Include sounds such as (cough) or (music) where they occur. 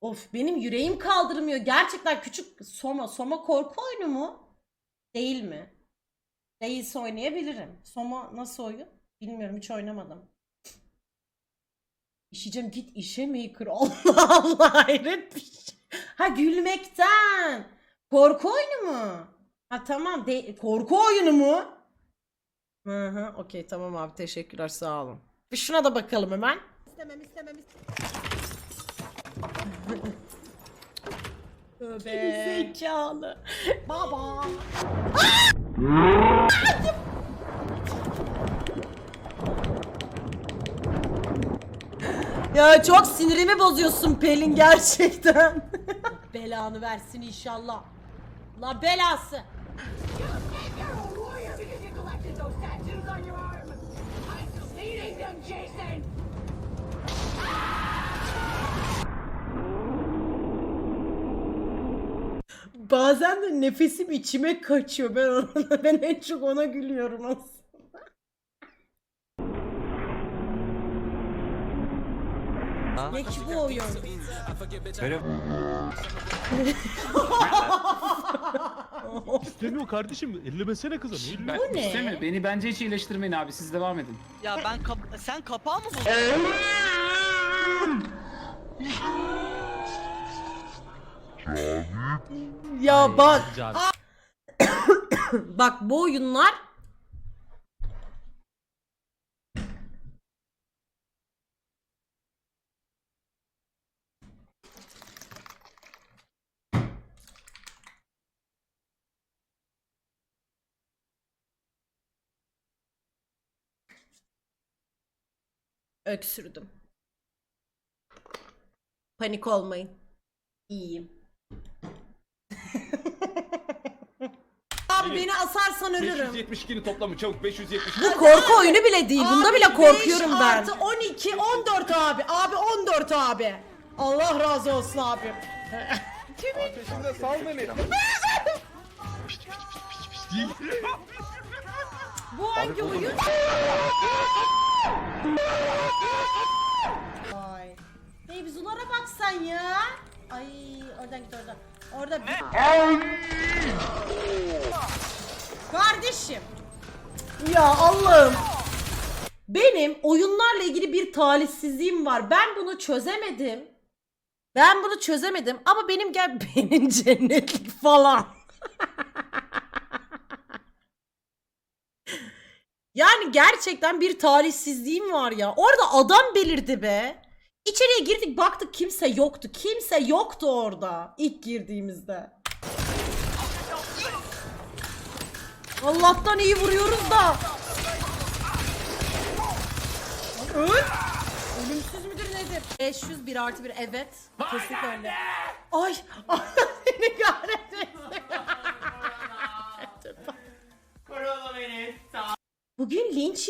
Of benim yüreğim kaldırmıyor. Gerçekten küçük Soma. Soma korku oyunu mu? Değil mi? Değilse oynayabilirim. Soma nasıl oyun? Bilmiyorum hiç oynamadım. İşeceğim git işe maker. (laughs) Allah Allah hayret bir. Ha gülmekten. Korku oyunu mu? Ha tamam. De korku oyunu mu? Hı hı okey tamam abi teşekkürler sağ olun. Bir şuna da bakalım hemen. İstemem istemem Tövbe. Zekalı. Baba. ya çok sinirimi bozuyorsun Pelin gerçekten. Belanı versin inşallah. La belası. Bazen de nefesim içime kaçıyor. Ben ona, (laughs) ben en çok ona gülüyorum aslında. Ne ki bu oyun? İstemiyor kardeşim. Ellemesene kıza. Ne Ben, Bu ne? istemiyor. Beni bence hiç iyileştirmeyin abi. Siz devam edin. Ya ben kap sen kapağı mı buldun? Ya bak, Can. (coughs) bak bu oyunlar Öksürdüm. Panik olmayın. İyiyim. Abi beni asarsan ölürüm. 572'ni toplamı çabuk 570. Bu korku oyunu bile değil. Bunda bile korkuyorum beş ben. artı 12 14 abi. Abi 14 abi. Allah razı olsun abi. Peşinde (laughs) sal beni. (laughs) Bu hangi oyun? Ay. Mevzulara bak sen ya. Ay oradan git oradan. Orada bir... Kardeşim. Ya Allah'ım. Benim oyunlarla ilgili bir talihsizliğim var. Ben bunu çözemedim. Ben bunu çözemedim ama benim gel (laughs) benim cennetlik falan. (laughs) Yani gerçekten bir talihsizliğim var ya. Orada adam belirdi be. İçeriye girdik baktık kimse yoktu. Kimse yoktu orada ilk girdiğimizde. Allah'tan iyi vuruyoruz da. Öl. Ölümsüz müdür nedir? 500 1 artı 1 evet. Kesinlikle öyle. Ay seni kahretmesin. Bugün linç